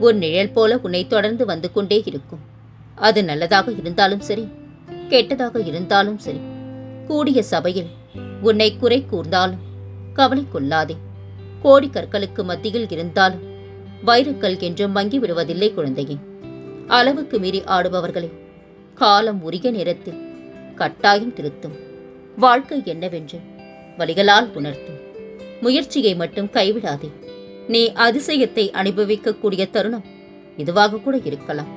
ஒரு நிழல் போல உன்னை தொடர்ந்து வந்து கொண்டே இருக்கும். அது நல்லதாக இருந்தாலும் சரி கெட்டதாக இருந்தாலும் சரி கூடிய சபையில் உன்னை குறை கூர்ந்தாலும் கவலை கொள்ளாதே. கோடி கற்களுக்கு மத்தியில் இருந்தாலும் வைரக்கல் என்றும் மங்கி விடுவதில்லை குழந்தையே. அளவுக்கு மீறி ஆடுபவர்களை காலம் உரிய நேரத்தில் கட்டாயம் திருத்தும். வாழ்க்கை என்னவென்று வழிகளால் உணர்த்தும். முயற்சியை மட்டும் கைவிடாதே. நீ அதிசயத்தை அனுபவிக்கக்கூடிய தருணம் இதுவாக கூட இருக்கலாம்.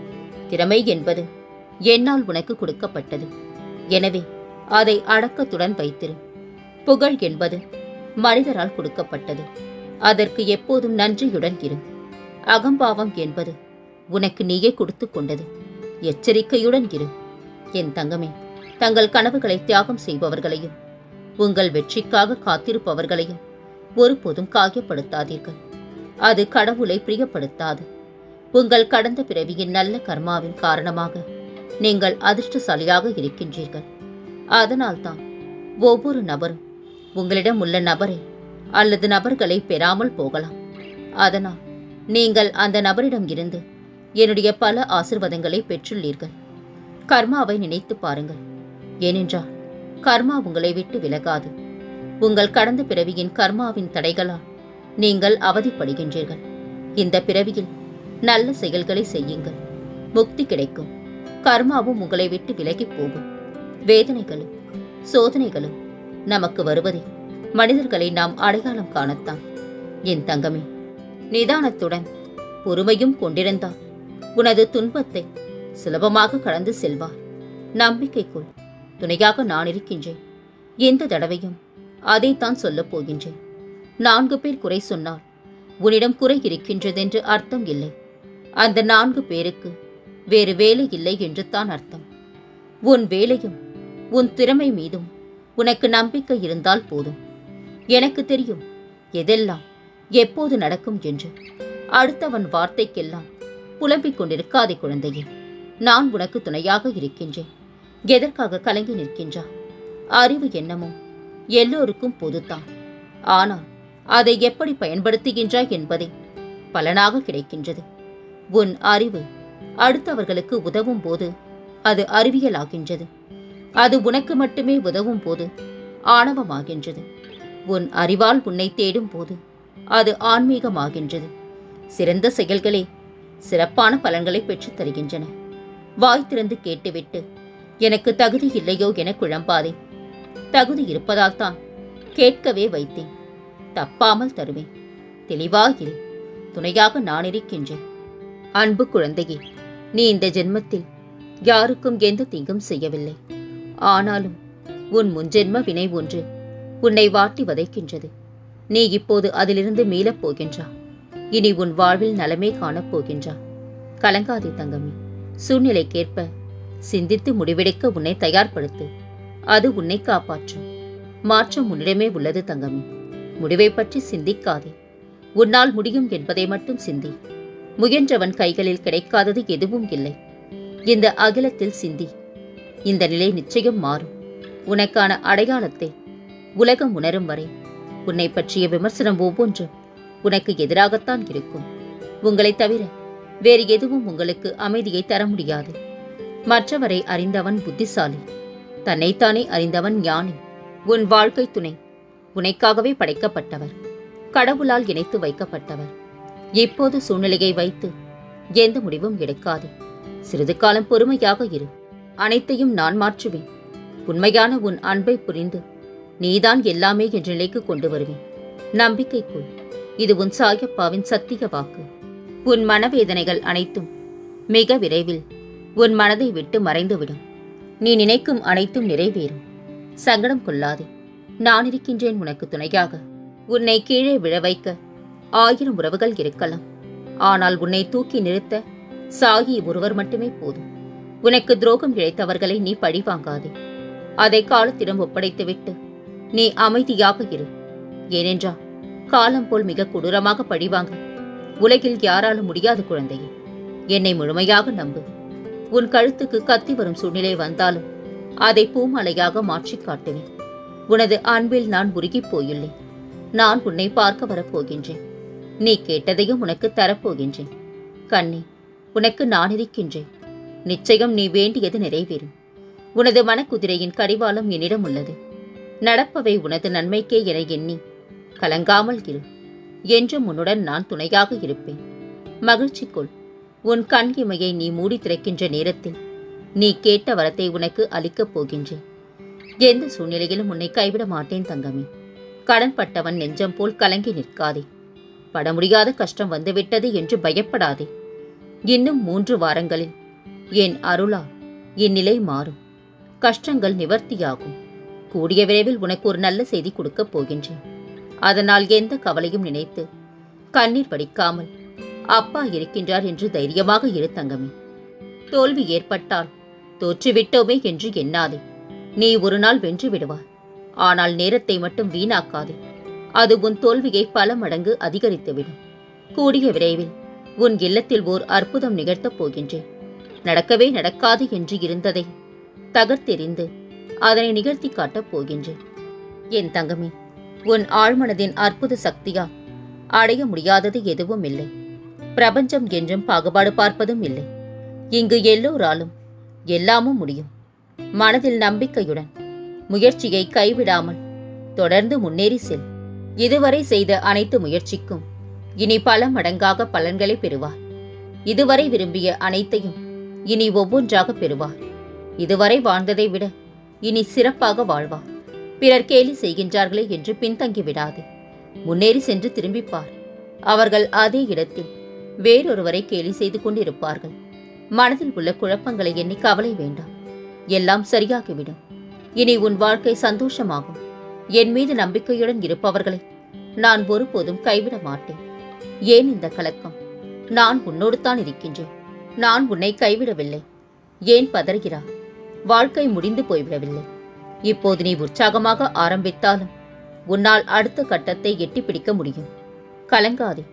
திறமை என்பது என்னால் உனக்கு கொடுக்கப்பட்டது. எனவே அதை அடக்கத்துடன் வைத்திரு. புகழ் என்பது மனிதரால் கொடுக்கப்பட்டது. அதற்கு எப்போதும் நன்றியுடன் இரு. அகம்பாவம் என்பது உனக்கு நீயே கொடுத்து கொண்டது. எச்சரிக்கையுடன் இரு. என் தங்கமே தங்கள் கனவுகளை தியாகம் செய்பவர்களையும் உங்கள் வெற்றிக்காக காத்திருப்பவர்களையும் ஒருபோதும் காயப்படுத்தாதீர்கள். அது கடவுளை பிரியப்படுத்தாது. உங்கள் கடந்த பிறவியின் நல்ல கர்மாவின் காரணமாக நீங்கள் அதிர்ஷ்டசாலியாக இருக்கின்றீர்கள். அதனால்தான் ஒவ்வொரு நபரும் உங்களிடம் உள்ள நபரை அல்லது நபர்களை பெறாமல் போகலாம். அதனால் நீங்கள் அந்த நபரிடம் இருந்து என்னுடைய பல ஆசிர்வாதங்களை பெற்றுள்ளீர்கள். கர்மாவை நினைத்து பாருங்கள். ஏனென்றால் கர்மா உங்களை விட்டு விலகாது. உங்கள் கடந்த பிறவியின் கர்மாவின் தடைகளால் நீங்கள் அவதிப்படுகின்றீர்கள். இந்த பிறவியில் நல்ல செயல்களை செய்யுங்கள். முக்தி கிடைக்கும். கர்மாவும் உங்களை விட்டு விலகிப் போகும். வேதனைகளும் சோதனைகளும் நமக்கு வருவதை மனிதர்களை நாம் அடையாளம் காணத்தான். என் தங்கமே நிதானத்துடன் பொறுமையும் கொண்டிருந்தால் உனது துன்பத்தை சுலபமாக கடந்து செல்வார். நம்பிக்கைக்குள் துணையாக நான் இருக்கின்றேன். எந்த தடவையும் அதைத்தான் சொல்லப் போகின்றேன். நான்கு பேர் குறை சொன்னார். உன்னிடம் குறை இருக்கின்றதென்று அர்த்தம் இல்லை. அந்த நான்கு பேருக்கு வேறு வேலை இல்லை என்று தான் அர்த்தம். உன் வேலையும் உன் திறமை மீதும் உனக்கு நம்பிக்கை இருந்தால் போதும். எனக்கு தெரியும் எதெல்லாம் எப்போது நடக்கும் என்று. அடுத்தவன் வார்த்தைக்கெல்லாம் புலம்பிக் கொண்டிருக்காதே குழந்தையே. நான் உனக்கு துணையாக இருக்கின்றேன். எதற்காக கலங்கி நிற்கின்றா? அறிவு என்னமோ எல்லோருக்கும் பொதுத்தான். ஆனால் அதை எப்படி பயன்படுத்துகின்றாய் என்பதே பலனாக கிடைக்கின்றது. உன் அறிவு அடுத்தவர்களுக்கு உதவும் போது அது அறிவியலாகின்றது. அது உனக்கு மட்டுமே உதவும் போது ஆணவமாகின்றது. உன் அறிவால் உன்னை தேடும் போது அது ஆன்மீகமாகின்றது. சிறந்த செயல்களே சிறப்பான பலன்களை பெற்றுத் தருகின்றன. வாய் திறந்து கேட்டுவிட்டு எனக்கு தகுதி இல்லையோ என குழம்பாதே. தகுதி இருப்பதால் தான் கேட்கவே வைத்தேன். தப்பாமல் தருவேன். தெளிவாகில் துணையாக நான் இருக்கின்றேன் அன்பு குழந்தையே நீ இந்த ஜென்மத்தில் யாருக்கும் எந்த தீங்கும் செய்யவில்லை. ஆனாலும் உன் முன்ஜென்ம வினை ஒன்று உன்னை வாட்டி வதைக்கின்றது. நீ இப்போது அதிலிருந்து மீளப் போகின்றா. இனி உன் வாழ்வில் நலமே காணப் போகின்றா. கலங்காதே தங்கமே சூழ்நிலைக்கேற்ப சிந்தித்து முடிவெடுக்க உன்னை தயார்படுத்து. அது உன்னை காப்பாற்றும். மாற்றம் உன்னிடமே உள்ளது தங்கமே. முடிவை பற்றி சிந்திக்காதே. உன்னால் முடியும் என்பதை மட்டும் சிந்தி. முயன்றவன் கைகளில் கிடைக்காதது எதுவும் இல்லை. இந்த அகிலத்தில் சிந்தி. இந்த நிலை நிச்சயம் மாறும். உனக்கான அடையாளத்தை உலகம் உணரும் வரை உன்னை பற்றிய விமர்சனம் ஒவ்வொன்றும் உனக்கு எதிராகத்தான் இருக்கும். உங்களைத் தவிர வேறு எதுவும் உங்களுக்கு அமைதியை தர முடியாது. மற்றவரை அறிந்தவன் புத்திசாலி. தன்னைத்தானே அறிந்தவன் ஞானி. உன் வாழ்க்கை துணை உனைக்காகவே படைக்கப்பட்டவர். கடவுளால் இணைத்து வைக்கப்பட்டவர். இப்போது சூழ்நிலையை வைத்து எந்த முடிவும் எடுக்காதே. சிறிது காலம் பொறுமையாக இரு. அனைத்தையும் நான் மாற்றுவேன். உண்மையான உன் அன்பை புரிந்து நீதான் எல்லாமே என்ற நிலைக்கு கொண்டு வருவேன். நம்பிக்கைக்குள் இது உன் சாயப்பாவின் சத்திய வாக்கு. உன் மனவேதனைகள் அனைத்தும் மிக விரைவில் உன் மனதை விட்டு மறைந்துவிடும். நீ நினைக்கும் அனைத்தும் நிறைவேறும். சங்கடம் கொள்ளாதே. நான் இருக்கின்றேன் உனக்கு துணையாக. உன்னை கீழே விழ வைக்க ஆயிரம் உறவுகள் இருக்கலாம். ஆனால் உன்னை தூக்கி நிறுத்த சாகி ஒருவர் மட்டுமே போதும். உனக்கு துரோகம் இழைத்தவர்களை நீ பழிவாங்காதே. அதை காலத்திடம் ஒப்படைத்துவிட்டு நீ அமைதியாக இரு. ஏனென்றால் காலம் போல் மிக கொடூரமாக பழிவாங்க. உலகில் யாராலும் முடியாத குழந்தையே. என்னை முழுமையாக நம்பு. உன் கழுத்துக்கு கத்தி வரும் சூழ்நிலை வந்தாலும் அதை பூமலையாக மாற்றிக் காட்டுவேன். உனது அன்பில் நான் உருகிப் போயுள்ளேன். நான் உன்னை பார்க்க வரப்போகின்றேன். நீ கேட்டதையும் உனக்கு தரப்போகின்றேன். கண்ணி உனக்கு நான் இருக்கின்றேன். நிச்சயம் நீ வேண்டியது நிறைவேறும். உனது மனக்குதிரையின் கடிவாளம் என்னிடம் உள்ளது. நடப்பவை உனது நன்மைக்கே என எண்ணி கலங்காமல் இரு. என்றும் உன்னுடன் நான் துணையாக இருப்பேன். மகிழ்ச்சிக்குள் உன் கண் இமையை நீ மூடி திறக்கின்ற நேரத்தில் நீ கேட்ட வரத்தை உனக்கு அளிக்கப் போகின்றேன். எந்த சூழ்நிலையிலும் உன்னை கைவிட மாட்டேன் தங்கமே. கடன்பட்டவன் நெஞ்சம் போல் கலங்கி நிற்காதே. பட முடியாத கஷ்டம் வந்துவிட்டது என்று பயப்படாதே. இன்னும் மூன்று வாரங்களில் என் அருளா இந்நிலை மாறும். கஷ்டங்கள் நிவர்த்தியாகும். கூடிய விரைவில் உனக்கு ஒரு நல்ல செய்தி கொடுக்கப் போகின்றேன். அதனால் எந்த கவலையும் நினைத்து கண்ணீர் வடிக்காமல் அப்பா இருக்கின்றார் என்று தைரியமாக இரு தங்கமே. தோல்வி ஏற்பட்டால் தோற்றுவிட்டோமே என்று எண்ணாதே. நீ ஒரு நாள் வென்று விடுவாய் ஆனால் நேரத்தை மட்டும் வீணாக்காதே. அது உன் தோல்வியை பல மடங்கு அதிகரித்துவிடும். கூடிய விரைவில் உன் இல்லத்தில் ஓர் அற்புதம் நிகழ்த்தப் போகின்றேன். நடக்கவே நடக்காது என்று இருந்ததை தகர்த்தெறிந்து அதனை நிகழ்த்தி காட்டப் போகின்றேன். என் தங்கமே உன் ஆழ்மனதின் அற்புத சக்தியா அடைய முடியாதது எதுவும் இல்லை. பிரபஞ்சம் என்றும் பாகுபாடு பார்ப்பதும் இல்லை. இங்கு எல்லோராலும் எல்லாமும் முடியும். மனதில் நம்பிக்கையுடன் முயற்சியை கைவிடாமல் தொடர்ந்து முன்னேறி செல். இதுவரை செய்த அனைத்து முயற்சிக்கும் இனி பல மடங்காக பலன்களை பெறுவார். இதுவரை விரும்பிய அனைத்தையும் இனி ஒவ்வொன்றாக பெறுவார். இதுவரை வாழ்ந்ததை விட இனி சிறப்பாக வாழ்வார். பிறர் கேலி செய்கின்றார்களே என்று பின்தங்கி விடாது. முன்னேறி சென்று திரும்பிப்பார். அவர்கள் அதே இடத்தில் வேறொருவரை கேலி செய்து கொண்டிருப்பார்கள். மனதில் உள்ள குழப்பங்களை எண்ணி கவலை வேண்டாம். எல்லாம் சரியாகிவிடும். இனி உன் வாழ்க்கை சந்தோஷமாகும். என் மீது நம்பிக்கையுடன் இருப்பவர்களை நான் ஒருபோதும் கைவிட மாட்டேன். ஏன் இந்த கலக்கம்? நான் உன்னோடு தான் இருக்கின்றேன். நான் உன்னை கைவிடவில்லை. ஏன் பதறுகிறா வாழ்க்கை முடிந்து போய்விடவில்லை. இப்போது நீ உற்சாகமாக ஆரம்பித்தாலும் உன்னால் அடுத்த கட்டத்தை எட்டி பிடிக்க முடியும். கலங்காதே.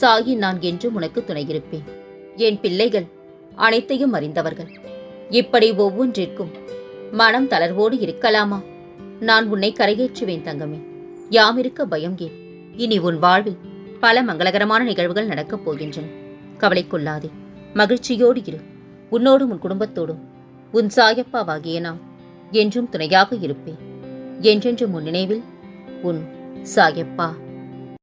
சாயி நான் என்றும் உனக்கு துணையிருப்பேன் என் பிள்ளைகள் அனைத்தையும் அறிந்தவர்கள். இப்படி ஒவ்வொன்றிற்கும் மனம் தளர்வோடு இருக்கலாமா? நான் உன்னை கரையேற்றுவேன் தங்கமே. யாமிருக்க பயம் ஏன்? இனி உன் வாழ்வில் பல மங்களகரமான நிகழ்வுகள் நடக்கப் போகின்றன. கவலைக்குள்ளாதே. மகிழ்ச்சியோடு இரு. உன்னோடும் உன் குடும்பத்தோடும். உன் சாயப்பாவாகிய நான் என்றும் துணையாக இருப்பேன். என்றென்றும் உன் நினைவில் உன் சாயப்பா